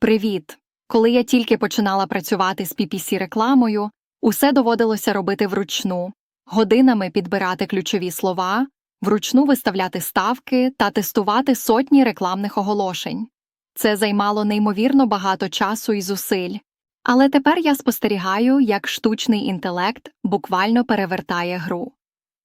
Привіт! Коли я тільки починала працювати з PPC рекламою, усе доводилося робити вручну, годинами підбирати ключові слова, вручну виставляти ставки та тестувати сотні рекламних оголошень. Це займало неймовірно багато часу і зусиль. Але тепер я спостерігаю, як штучний інтелект буквально перевертає гру.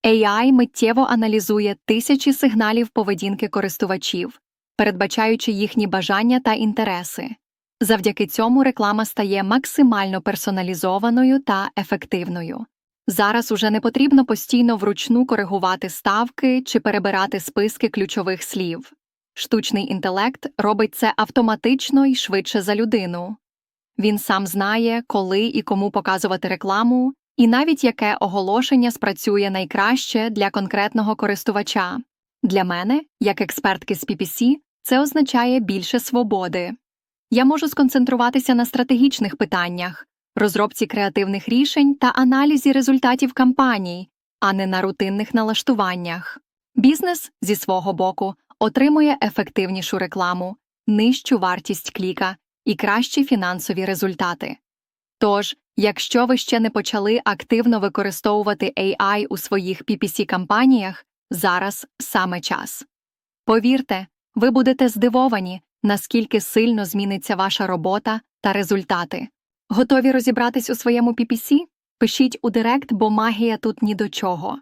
AI миттєво аналізує тисячі сигналів поведінки користувачів, передбачаючи їхні бажання та інтереси. Завдяки цьому реклама стає максимально персоналізованою та ефективною. Зараз уже не потрібно постійно вручну коригувати ставки чи перебирати списки ключових слів. Штучний інтелект робить це автоматично і швидше за людину. Він сам знає, коли і кому показувати рекламу, і навіть яке оголошення спрацює найкраще для конкретного користувача. Для мене, як експертки з PPC, це означає більше свободи. Я можу сконцентруватися на стратегічних питаннях, розробці креативних рішень та аналізі результатів кампаній, а не на рутинних налаштуваннях. Бізнес зі свого боку отримує ефективнішу рекламу, нижчу вартість кліка і кращі фінансові результати. Тож, якщо ви ще не почали активно використовувати AI у своїх PPC кампаніях, зараз саме час. Повірте, ви будете здивовані, наскільки сильно зміниться ваша робота та результати. Готові розібратись у своєму PPC? Пишіть у Директ, бо магія тут ні до чого.